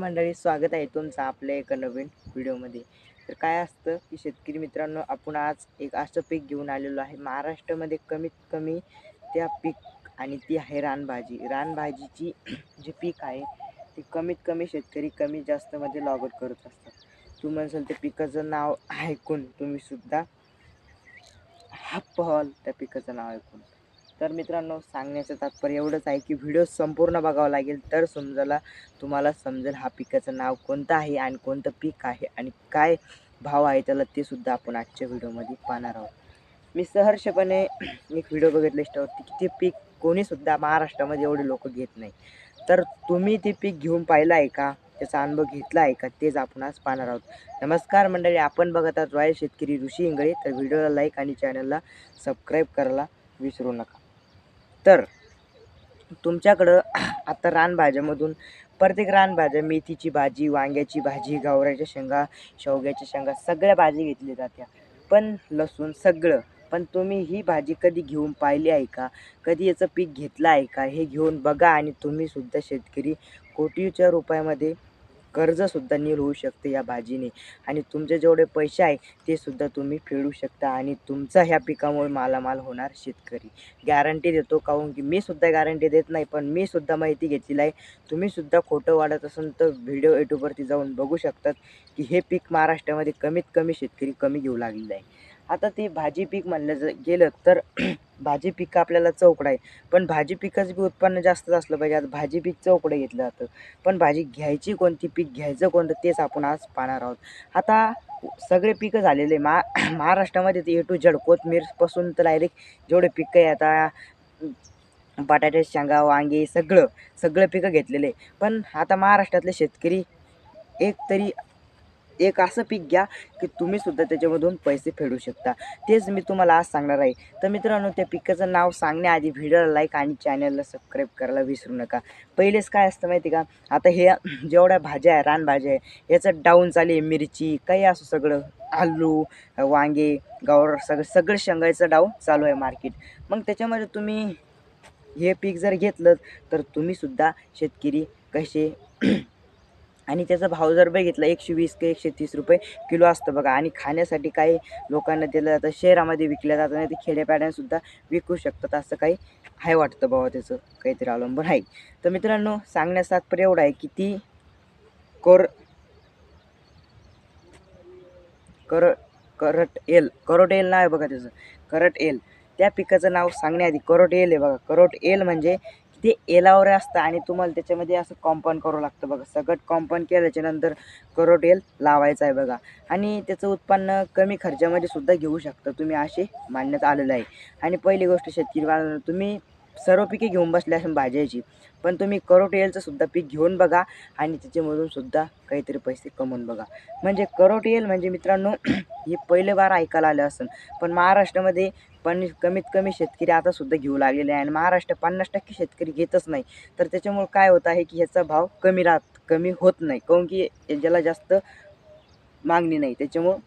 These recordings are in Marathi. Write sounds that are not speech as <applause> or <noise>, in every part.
मंडळी स्वागत आहे तुमचं आपल्या एका नवीन व्हिडिओमध्ये. तर काय असतं की शेतकरी मित्रांनो आपण आज एक असं पीक घेऊन आलेलो आहे. महाराष्ट्रामध्ये कमीत कमी त्या पीक आणि ती आहे रानभाजी. रानभाजीची <clears throat> जी पीक आहे ती कमीत कमी शेतकरी कमी जास्तमध्ये लागवड करत असतात. तू म्हणसाल त्या पिकाचं नाव ऐकून तुम्ही सुद्धा हप्प व्हाल त्या पिकाचं नाव ऐकून. तर मित्रांनो सांगण्याचं तात्पर्य एवढंच आहे की व्हिडिओ संपूर्ण बघावा लागेल. तर समजायला तुम्हाला समजेल हा पिकाचं नाव कोणतं आहे आणि कोणतं पीक आहे आणि काय भाव आहे त्याला ते सुद्धा आपण आजच्या व्हिडिओमध्ये पाहणार आहोत. मी सहर्षपणे एक व्हिडिओ बघितले इष्टावरती की ते पीक कोणीसुद्धा महाराष्ट्रामध्ये एवढे लोक घेत नाही. तर तुम्ही ते पीक घेऊन पाहिलं आहे का? त्याचा अनुभव घेतला आहे का? तेच आपण आज पाहणार आहोत. नमस्कार मंडळी आपण बघत आहात रॉयल शेतकरी ऋषी इंगळे. तर व्हिडिओला लाईक आणि चॅनलला सबस्क्राईब करायला विसरू नका. तर तुमच्याकडं आता रानभाज्यामधून प्रत्येक रानभाज्या मेथीची भाजी वांग्याची भाजी गावराच्या शेंगा शेवग्याच्या शेंगा सगळ्या भाजी घेतली जात्या. पण लसूण सगळं. पण तुम्ही ही भाजी कधी घेऊन पाहिली आहे का? कधी याचं पीक घेतलं आहे का? हे घेऊन बघा आणि तुम्हीसुद्धा शेतकरी कोटीच्या रुपयामध्ये कर्जसुद्धा नील होऊ शकते या भाजीने. आणि तुमचे जेवढे पैसे आहे ते सुद्धा तुम्ही फेडू शकता आणि तुमचा ह्या पिकामुळे मालामाल होणार शेतकरी. गॅरंटी देतो काहून की मी सुद्धा गॅरंटी देत नाही पण मी सुद्धा माहिती घेतलेली आहे. तुम्ही सुद्धा खोटं वाढत असेल तर व्हिडिओ यूट्यूबवरती जाऊन बघू शकतात की हे पीक महाराष्ट्रामध्ये कमीत कमी शेतकरी कमी घेऊ लागलेलं आहे. आता ते भाजी पीक म्हणलं ज गेलं तर भाजी पिकं आपल्याला चौकडं आहे. पण भाजी पिकाचं बी उत्पन्न जास्तच असलं पाहिजे. आता भाजी पीक चौकडं घेतलं जातं. पण भाजी घ्यायची कोणती पीक घ्यायचं कोणतं तेच आपण आज पाहणार आहोत. आता सगळे पिकं झालेले मा महाराष्ट्रामध्ये ते ए टू झड कोथमीरपासून तर डायरेक्ट जेवढे पिकं आहे आता बटाटे शेंगा वांगे सगळं सगळं पिकं घेतलेले. पण आता महाराष्ट्रातले शेतकरी एक तरी एक असं पीक घ्या की तुम्ही सुद्धा त्याच्यामधून पैसे फेडू शकता. तेच मी तुम्हाला आज सांगणार आहे. तर मित्रांनो त्या पिकाचं नाव सांगण्याआधी व्हिडिओला लाईक आणि चॅनलला सबस्क्राईब करायला विसरू नका. पहिलेच काय असतं माहिती का? आता हे जेवढ्या भाज्या आहे रानभाज्या आहे याचं डाऊन चालू आहे मिरची काही असो सगळं आलू वांगे गावर सगळं सगळं शेंगायचं डाऊन चालू आहे मार्केट मग त्याच्यामध्ये तुम्ही हे पीक जर घेतलं तर तुम्हीसुद्धा शेतकरी कसे आणि त्याचा भाव जर बघितला एकशे वीस ते एकशे तीस रुपये किलो असतं बघा. आणि खाण्यासाठी काही लोकांना दिलं जातं शहरामध्ये विकल्या जातं नाही ते खेड्यापाड्यांसुद्धा विकू शकतात असं काही आहे वाटतं बाबा त्याचं काहीतरी अवलंबून आहे. तर मित्रांनो सांगण्यास तात्पर्य एवढं आहे की ती कोर कर करट एल करोट एल नाव आहे बघा त्याचं. करट एल. त्या पिकाचं नाव सांगण्याआधी करोट एल आहे बघा. करोट एल म्हणजे ते एलावर असतं आणि तुम्हाला त्याच्यामध्ये असं कॉम्पाऊंड करावं लागतं बघा. सगळं कॉम्पाऊंड केल्याच्यानंतर एल लावायचं आहे बघा. आणि त्याचं उत्पन्न कमी खर्चामध्ये सुद्धा घेऊ शकता. तुम्ही असे मानण्यात आलेलं आहे. आणि पहिली गोष्ट शेतकरी तुम्ही सर्व पिके घेऊन बसले असेल भाज्याची पण तुम्ही करोट सुद्धा पीक घेऊन बघा आणि त्याच्यामधून सुद्धा काहीतरी पैसे कमवून बघा. म्हणजे करोट येल म्हणजे मित्रांनो <clears throat> हे पहिले बार ऐकायला आलं असेल. पण महाराष्ट्रामध्ये पण कमीत कमी शेतकरी आता सुद्धा घेऊ लागलेले आहे आणि महाराष्ट्र पन्नास टक्के शेतकरी घेतच नाही. तर त्याच्यामुळे काय होत आहे की ह्याचा भाव कमी राहत कमी होत नाही. काऊन की ज्याला जास्त मागणी नाही. त्याच्यामुळं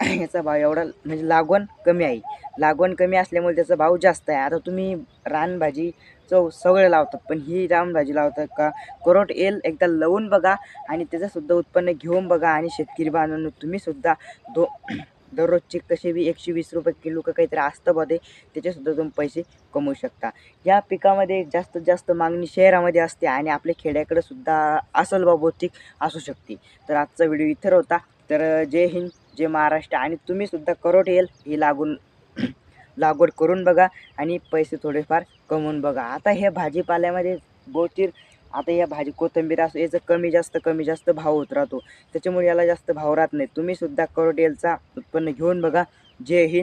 <coughs> याचा भाव एवढा म्हणजे लागवण कमी आहे. लागवण कमी असल्यामुळे त्याचा भाव जास्त आहे. आता तुम्ही रानभाजी चव सगळे लावतात पण ही रानभाजी लावतात का? करोट येल एकदा लावून बघा आणि त्याचंसुद्धा उत्पन्न घेऊन बघा आणि शेतकरी बांधवांनो तुम्हीसुद्धा दो <coughs> दररोजचे कसे बी एकशे वीस रुपये किलो का काहीतरी असतं बघे त्याच्यासुद्धा तुम्ही पैसे कमवू शकता. या पिकामध्ये जास्तीत जास्त मागणी शहरामध्ये असते आणि आपल्या खेड्याकडे सुद्धा असल बाबतीक असू शकते. तर आजचा व्हिडिओ इथं होता तर जय हिंद. जे महाराष्ट्र आणि तुम्हीसुद्धा करोट येईल ही लागून लागवड करून बघा आणि पैसे थोडेफार कमवून बघा. आता हे भाजीपाल्यामध्ये बहुतीर आता या भाजी कोथिंबीर असो याचं कमी जास्त कमी जास्त भाव होत राहतो. त्याच्यामुळे याला जास्त भाव राहत नाही. तुम्हीसुद्धा करोटेलचा उत्पन्न घेऊन बघा. जय हिंद.